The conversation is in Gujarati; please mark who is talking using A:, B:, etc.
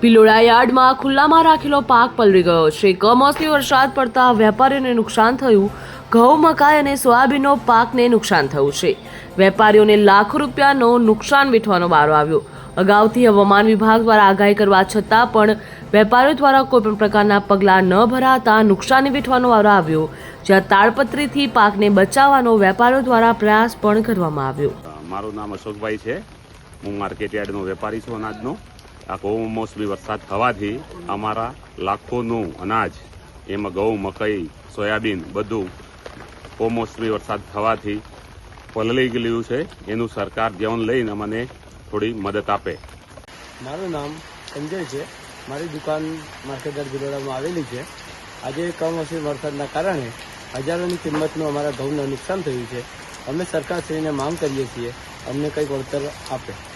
A: પિલોડા યાર્ડમાં ખુલ્લામાં રાખેલો પાક પલળી ગયો છે. કમોસમી વરસાદ પડતા વેપારીઓને નુકસાન થયું. ઘઉં, મકાઈ અને સોયાબીનનો પાકને નુકસાન થયું છે. વેપારીઓને લાખો રૂપિયાનો નુકસાન વેઠવાનો વારો આવ્યો. અગાઉથી હવામાન વિભાગ દ્વારા આગાહી કરવા છતાં પણ વેપારીઓ દ્વારા કોઈપણ પ્રકારના પગલાં ન ભરાતા નુકસાની વેઠવાનો વારો આવ્યો. જ્યાં તાડપત્રીથી પાકને બચાવવાનો વેપારીઓ દ્વારા પ્રયાસ પણ કરવામાં આવ્યો.
B: મારું નામ અશોકભાઈ છે. હું માર્કેટ યાર્ડનો વેપારી છું અનાજનો. આ કમોસમી વરસાદ થવાથી અમારા લાખોનું અનાજ, એમાં ઘઉં મકઈ, સોયાબીન બધું કમોસમી વરસાદ થવાથી પલળી ગયેલું છે. એનું સરકાર ધ્યાન લઈને અમને થોડી મદદ આપે.
C: મારું નામ સંજય છે. મારી દુકાન માર્કેટર બિલોડામાં આવેલી છે. આજે કમોસમી વરસાદના કારણે હજારોની કિંમતનું અમારા ઘઉંનું નુકસાન થયું છે. અમે સરકારશ્રીને માંગ કરીએ છીએ, અમને કંઈક વળતર આપે.